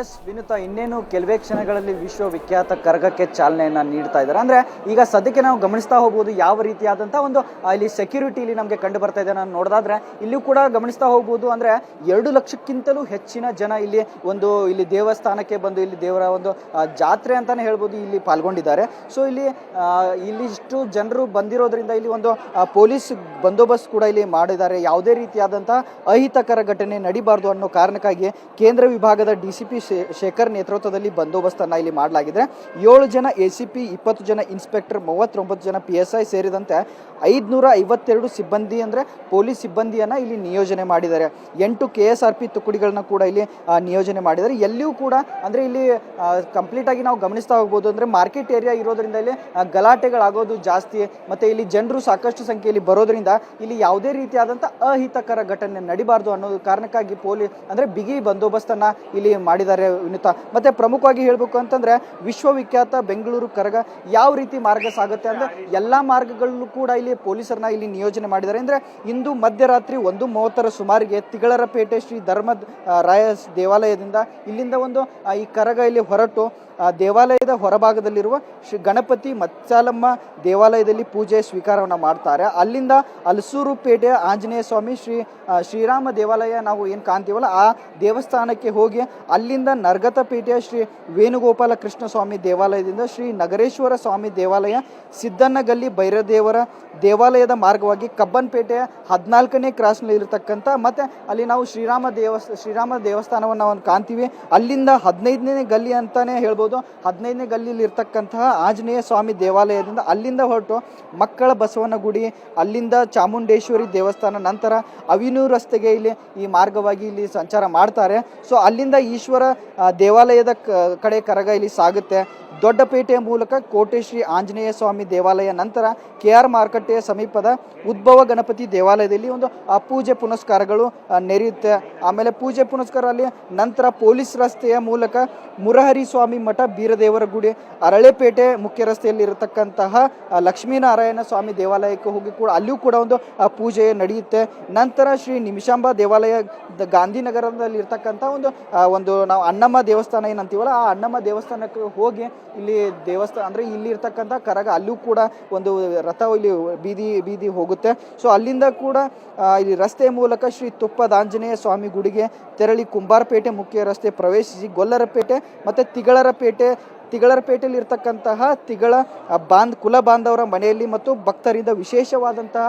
S Vinutha ಇನ್ನೇನು ಕೆಲವೇ ಕ್ಷಣಗಳಲ್ಲಿ ವಿಶ್ವವಿಖ್ಯಾತ ಕರಗಕ್ಕೆ ಚಾಲನೆಯನ್ನು ನೀಡ್ತಾ ಇದ್ದಾರೆ. ಅಂದರೆ ಈಗ ಸದ್ಯಕ್ಕೆ ನಾವು ಗಮನಿಸ್ತಾ ಹೋಗ್ಬೋದು ಯಾವ ರೀತಿಯಾದಂಥ ಒಂದು ಇಲ್ಲಿ ಸೆಕ್ಯೂರಿಟಿ ಇಲ್ಲಿ ನಮಗೆ ಕಂಡು ಬರ್ತಾ ಇದೆ ನಾನು ನೋಡೋದಾದ್ರೆ, ಇಲ್ಲಿಯೂ ಕೂಡ ಗಮನಿಸ್ತಾ ಹೋಗ್ಬೋದು ಅಂದರೆ ಎರಡು ಲಕ್ಷಕ್ಕಿಂತಲೂ ಹೆಚ್ಚಿನ ಜನ ಇಲ್ಲಿ ಒಂದು, ಇಲ್ಲಿ ದೇವಸ್ಥಾನಕ್ಕೆ ಬಂದು ಇಲ್ಲಿ ದೇವರ ಒಂದು ಜಾತ್ರೆ ಅಂತಾನೆ ಹೇಳ್ಬೋದು ಇಲ್ಲಿ ಪಾಲ್ಗೊಂಡಿದ್ದಾರೆ. ಸೊ ಇಲ್ಲಿ ಇಲ್ಲಿಷ್ಟು ಜನರು ಬಂದಿರೋದ್ರಿಂದ ಇಲ್ಲಿ ಒಂದು ಪೊಲೀಸ್ ಬಂದೋಬಸ್ತ್ ಕೂಡ ಇಲ್ಲಿ ಮಾಡಿದ್ದಾರೆ. ಯಾವುದೇ ರೀತಿಯಾದಂಥ ಅಹಿತಕರ ಘಟನೆ ನಡಿಬಾರ್ದು ಅನ್ನೋ ಕಾರಣಕ್ಕಾಗಿ ಕೇಂದ್ರ ವಿಭಾಗದ ಡಿ ಸಿ ಪಿ ಶೇಖರ್ ನೇತೃತ್ವದಲ್ಲಿ ಬಂದೋಬಸ್ತನ್ನು ಇಲ್ಲಿ ಮಾಡಲಾಗಿದೆ. ಏಳು ಜನ ಎ ಸಿ ಪಿ ಇಪ್ಪತ್ತು ಜನ ಇನ್ಸ್ಪೆಕ್ಟರ್, ಮೂವತ್ತೊಂಬತ್ತು ಜನ ಪಿ ಎಸ್ ಐ ಸೇರಿದಂತೆ ಐದುನೂರ ಐವತ್ತೆರಡು ಸಿಬ್ಬಂದಿ ಅಂದರೆ ಪೊಲೀಸ್ ಸಿಬ್ಬಂದಿಯನ್ನು ಇಲ್ಲಿ ನಿಯೋಜನೆ ಮಾಡಿದ್ದಾರೆ. ಎಂಟು ಕೆ ಎಸ್ ಆರ್ ಪಿ ತುಕಡಿಗಳನ್ನ ಕೂಡ ಇಲ್ಲಿ ನಿಯೋಜನೆ ಮಾಡಿದ್ದಾರೆ. ಎಲ್ಲಿಯೂ ಕೂಡ ಅಂದರೆ ಇಲ್ಲಿ ಕಂಪ್ಲೀಟ್ ಆಗಿ ನಾವು ಗಮನಿಸ್ತಾ ಹೋಗ್ಬೋದು ಅಂದರೆ ಮಾರ್ಕೆಟ್ ಏರಿಯಾ ಇರೋದ್ರಿಂದ ಇಲ್ಲಿ ಗಲಾಟೆಗಳಾಗೋದು ಜಾಸ್ತಿ. ಮತ್ತು ಇಲ್ಲಿ ಜನರು ಸಾಕಷ್ಟು ಸಂಖ್ಯೆಯಲ್ಲಿ ಬರೋದ್ರಿಂದ ಇಲ್ಲಿ ಯಾವುದೇ ರೀತಿಯಾದಂಥ ಅಹಿತಕರ ಘಟನೆ ನಡಿಬಾರ್ದು ಅನ್ನೋ ಕಾರಣಕ್ಕಾಗಿ ಪೊಲೀಸ್ ಅಂದರೆ ಬಿಗಿ ಬಂದೋಬಸ್ತನ್ನು ಇಲ್ಲಿ ಮಾಡಿದ್ದಾರೆ. ವಿನುತ. ಮತ್ತು ಪ್ರಮುಖವಾಗಿ ಹೇಳಬೇಕು ಅಂತಂದ್ರೆ ವಿಶ್ವವಿಖ್ಯಾತ ಬೆಂಗಳೂರು ಕರಗ ಯಾವ ರೀತಿ ಮಾರ್ಗ ಸಾಗುತ್ತೆ ಅಂದ್ರೆ ಎಲ್ಲ ಮಾರ್ಗಗಳಲ್ಲೂ ಕೂಡ ಇಲ್ಲಿ ಪೊಲೀಸರನ್ನ ಇಲ್ಲಿ ನಿಯೋಜನೆ ಮಾಡಿದ್ದಾರೆ. ಅಂದರೆ ಇಂದು ಮಧ್ಯರಾತ್ರಿ ಒಂದು ಮೂವತ್ತರ ಸುಮಾರಿಗೆ ತಿಗಳರಪೇಟೆ ಶ್ರೀ ಧರ್ಮ ರಾಯ ದೇವಾಲಯದಿಂದ ಇಲ್ಲಿಂದ ಒಂದು ಈ ಕರಗ ಇಲ್ಲಿ ಹೊರಟು ದೇವಾಲಯದ ಹೊರಭಾಗದಲ್ಲಿರುವ ಶ್ರೀ ಗಣಪತಿ ಮತ್ಸಾಲಮ್ಮ ದೇವಾಲಯದಲ್ಲಿ ಪೂಜೆ ಸ್ವೀಕಾರವನ್ನು ಮಾಡ್ತಾರೆ. ಅಲ್ಲಿಂದ ಹಲಸೂರು ಪೇಟೆಯ ಆಂಜನೇಯ ಸ್ವಾಮಿ ಶ್ರೀ ಶ್ರೀರಾಮ ದೇವಾಲಯ ನಾವು ಏನು ಕಾಣ್ತೀವಲ್ಲ, ಆ ದೇವಸ್ಥಾನಕ್ಕೆ ಹೋಗಿ ಅಲ್ಲಿಂದ ನರ್ಗತಪೇಟೆಯ ಶ್ರೀ ವೇಣುಗೋಪಾಲ ಕೃಷ್ಣ ಸ್ವಾಮಿ ದೇವಾಲಯದಿಂದ ಶ್ರೀ ನಗರೇಶ್ವರ ಸ್ವಾಮಿ ದೇವಾಲಯ, ಸಿದ್ದನಗಲ್ಲಿ ಭೈರದೇವರ ದೇವಾಲಯದ ಮಾರ್ಗವಾಗಿ ಕಬ್ಬನ್ಪೇಟೆಯ ಹದಿನಾಲ್ಕನೇ ಕ್ರಾಸ್ನಲ್ಲಿ ಇರತಕ್ಕಂಥ ಮತ್ತು ಅಲ್ಲಿ ನಾವು ಶ್ರೀರಾಮ ದೇವಸ್, ಶ್ರೀರಾಮ ದೇವಸ್ಥಾನವನ್ನು ನಾವು ಕಾಣ್ತೀವಿ. ಅಲ್ಲಿಂದ ಹದಿನೈದನೇ ಗಲ್ಲಿ ಅಂತಲೇ ಹೇಳ್ಬೋದು. ಹದಿನೈದನೇ ಗಲ್ಲಿಯಲ್ಲಿ ಇರ್ತಕ್ಕಂತಹ ಆಂಜನೇಯ ಸ್ವಾಮಿ ದೇವಾಲಯದಿಂದ ಅಲ್ಲಿಂದ ಹೊರಟು ಮಕ್ಕಳ ಬಸವನ ಗುಡಿ ಅಲ್ಲಿಂದ ಚಾಮುಂಡೇಶ್ವರಿ ದೇವಸ್ಥಾನ, ನಂತರ ಅವಿನೂರು ರಸ್ತೆಗೆ ಇಲ್ಲಿ ಈ ಮಾರ್ಗವಾಗಿ ಇಲ್ಲಿ ಸಂಚಾರ ಮಾಡ್ತಾರೆ. ಸೊ ಅಲ್ಲಿಂದ ಈಶ್ವರ ದೇವಾಲಯದ ಕಡೆ ಕರಗ ಇಲ್ಲಿ ಸಾಗುತ್ತೆ. ದೊಡ್ಡಪೇಟೆಯ ಮೂಲಕ ಕೋಟೆ ಶ್ರೀ ಆಂಜನೇಯ ಸ್ವಾಮಿ ದೇವಾಲಯ ನಂತರ ಕೆ ಆರ್ ಮಾರುಕಟ್ಟೆಯ ಸಮೀಪದ ಉದ್ಭವ ಗಣಪತಿ ದೇವಾಲಯದಲ್ಲಿ ಒಂದು ಪೂಜೆ ಪುನಸ್ಕಾರಗಳು ನೆರೆಯುತ್ತೆ. ಆಮೇಲೆ ಪೂಜೆ ಪುನಸ್ಕಾರ ಅಲ್ಲಿ ನಂತರ ಪೊಲೀಸ್ ರಸ್ತೆಯ ಮೂಲಕ ಮುರಹರಿ ಸ್ವಾಮಿ ಮಠ ಬೀರದೇವರ ಗುಡಿ, ಅರಳೆಪೇಟೆ ಮುಖ್ಯ ರಸ್ತೆಯಲ್ಲಿ ಇರತಕ್ಕಂತಹ ಲಕ್ಷ್ಮೀನಾರಾಯಣ ಸ್ವಾಮಿ ದೇವಾಲಯಕ್ಕೆ ಹೋಗಿ ಕೂಡ ಅಲ್ಲಿಯೂ ಕೂಡ ಒಂದು ಪೂಜೆ ನಡೆಯುತ್ತೆ. ನಂತರ ಶ್ರೀ ನಿಮಿಷಾಂಬ ದೇವಾಲಯ ಗಾಂಧಿನಗರದಲ್ಲಿ ಇರ್ತಕ್ಕಂಥ ಒಂದು ಒಂದು ನಾವು ಅಣ್ಣಮ್ಮ ದೇವಸ್ಥಾನ ಏನಂತೀವಲ್ಲ, ಆ ಅಣ್ಣಮ್ಮ ದೇವಸ್ಥಾನಕ್ಕೆ ಹೋಗಿ ಇಲ್ಲಿ ದೇವಸ್ಥಾನ ಅಂದರೆ ಇಲ್ಲಿ ಇರ್ತಕ್ಕಂಥ ಕರಗ ಅಲ್ಲೂ ಕೂಡ ಒಂದು ರಥ ಇಲ್ಲಿ ಬೀದಿ ಬೀದಿ ಹೋಗುತ್ತೆ. ಸೊ, ಅಲ್ಲಿಂದ ಕೂಡ ಇಲ್ಲಿ ರಸ್ತೆಯ ಮೂಲಕ ಶ್ರೀ ತುಪ್ಪದ ಆಂಜನೇಯ ಸ್ವಾಮಿ ಗುಡಿಗೆ ತೆರಳಿ ಕುಂಬಾರಪೇಟೆ ಮುಖ್ಯ ರಸ್ತೆ ಪ್ರವೇಶಿಸಿ, ಗೊಲ್ಲರಪೇಟೆ ಮತ್ತು ತಿಗಳರಪೇಟೆ ತಿಗಳರಪೇಟೆಯಲ್ಲಿ ಇರ್ತಕ್ಕಂತಹ ತಿಗಳ ಬಾಂಧ ಕುಲ ಬಾಂಧವರ ಮನೆಯಲ್ಲಿ ಮತ್ತು ಭಕ್ತರಿಂದ ವಿಶೇಷವಾದಂತಹ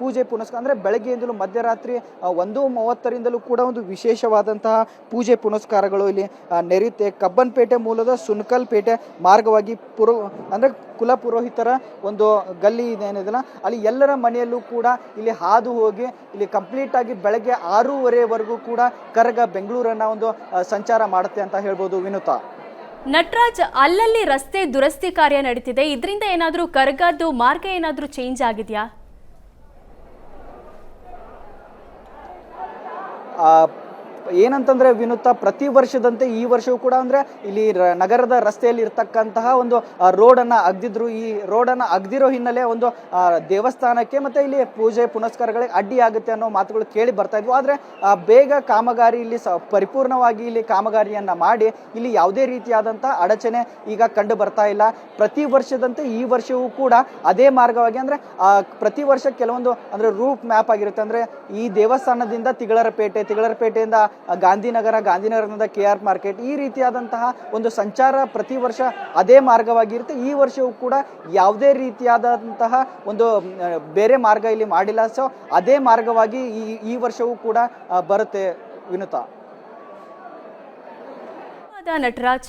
ಪೂಜೆ ಪುನಸ್ಕಾರ ಅಂದರೆ ಬೆಳಗ್ಗೆಯಿಂದಲೂ ಮಧ್ಯರಾತ್ರಿ ಒಂದು ಮೂವತ್ತರಿಂದಲೂ ಕೂಡ ಒಂದು ವಿಶೇಷವಾದಂತಹ ಪೂಜೆ ಪುನಸ್ಕಾರಗಳು ಇಲ್ಲಿ ನೆರೆಯುತ್ತೆ. ಕಬ್ಬನ್ಪೇಟೆ ಮೂಲದ ಸುನ್ಕಲ್ ಪೇಟೆ ಮಾರ್ಗವಾಗಿ ಪುರೋ, ಅಂದರೆ ಕುಲ ಪುರೋಹಿತರ ಒಂದು ಗಲ್ಲಿ ಏನಿದೆಲ್ಲ ಅಲ್ಲಿ ಎಲ್ಲರ ಮನೆಯಲ್ಲೂ ಕೂಡ ಇಲ್ಲಿ ಹಾದು ಹೋಗಿ, ಇಲ್ಲಿ ಕಂಪ್ಲೀಟ್ ಆಗಿ ಬೆಳಗ್ಗೆ ಆರೂವರೆವರೆಗೂ ಕೂಡ ಕರಗ ಬೆಂಗಳೂರನ್ನ ಒಂದು ಸಂಚಾರ ಮಾಡುತ್ತೆ ಅಂತ ಹೇಳ್ಬೋದು ವಿನುತಾ. ನಟರಾಜ್ ಅಲ್ಲಲ್ಲಿ ರಸ್ತೆ ದುರಸ್ತಿ ಕಾರ್ಯ ನಡೀತಿದೆ. ಇದರಿಂದ ಏನಾದರೂ ಕರಗದ್ದು ಮಾರ್ಗ ಏನಾದರೂ ಚೇಂಜ್ ಆಗಿದೆಯಾ? ಏನಂತಂದ್ರೆ ವಿನುತ್ತ ಪ್ರತಿ ವರ್ಷದಂತೆ ಈ ವರ್ಷವೂ ಕೂಡ ಅಂದ್ರೆ ಇಲ್ಲಿ ನಗರದ ರಸ್ತೆಯಲ್ಲಿ ಇರ್ತಕ್ಕಂತಹ ಒಂದು ರೋಡ್ ರೋಡನ್ನ ಅಗ್ದಿದ್ರು. ಈ ರೋಡನ್ನ ಅಗ್ದಿರೋ ಹಿನ್ನೆಲೆ ಒಂದು ದೇವಸ್ಥಾನಕ್ಕೆ ಮತ್ತೆ ಇಲ್ಲಿ ಪೂಜೆ, ಪುನಸ್ಕಾರಗಳಿಗೆ ಅಡ್ಡಿ ಆಗುತ್ತೆ ಅನ್ನೋ ಮಾತುಗಳು ಕೇಳಿ ಬರ್ತಾ ಇದ್ವು. ಆದ್ರೆ ಬೇಗ ಕಾಮಗಾರಿ ಇಲ್ಲಿ ಪರಿಪೂರ್ಣವಾಗಿ ಇಲ್ಲಿ ಕಾಮಗಾರಿಯನ್ನ ಮಾಡಿ ಇಲ್ಲಿ ಯಾವುದೇ ರೀತಿಯಾದಂಥ ಅಡಚಣೆ ಈಗ ಕಂಡು ಬರ್ತಾ ಇಲ್ಲ. ಪ್ರತಿ ವರ್ಷದಂತೆ ಈ ವರ್ಷವೂ ಕೂಡ ಅದೇ ಮಾರ್ಗವಾಗಿ ಅಂದ್ರೆ ಪ್ರತಿ ವರ್ಷ ಕೆಲವೊಂದು ಅಂದ್ರೆ ರೂಟ್ ಮ್ಯಾಪ್ ಆಗಿರುತ್ತೆ. ಅಂದ್ರೆ ಈ ದೇವಸ್ಥಾನದಿಂದ ತಿಗಳರಪೇಟೆ, ತಿಗಳರಪೇಟೆಯಿಂದ ಗಾಂಧಿನಗರ, ಗಾಂಧಿನಗರದಿಂದ ಕೆ ಆರ್ ಮಾರ್ಕೆಟ್ ಈ ರೀತಿಯಾದಂತಹ ಒಂದು ಸಂಚಾರ ಪ್ರತಿ ವರ್ಷ ಅದೇ ಮಾರ್ಗವಾಗಿರುತ್ತೆ. ಈ ವರ್ಷವೂ ಕೂಡ ಯಾವುದೇ ರೀತಿಯಾದಂತಹ ಒಂದು ಬೇರೆ ಮಾರ್ಗ ಇಲ್ಲಿ ಮಾಡಿಲ್ಲ. ಸೊ ಅದೇ ಮಾರ್ಗವಾಗಿ ಈ ಈ ವರ್ಷವೂ ಕೂಡ ಬರುತ್ತೆ ವಿನುತಾ. ನಟರಾಜ್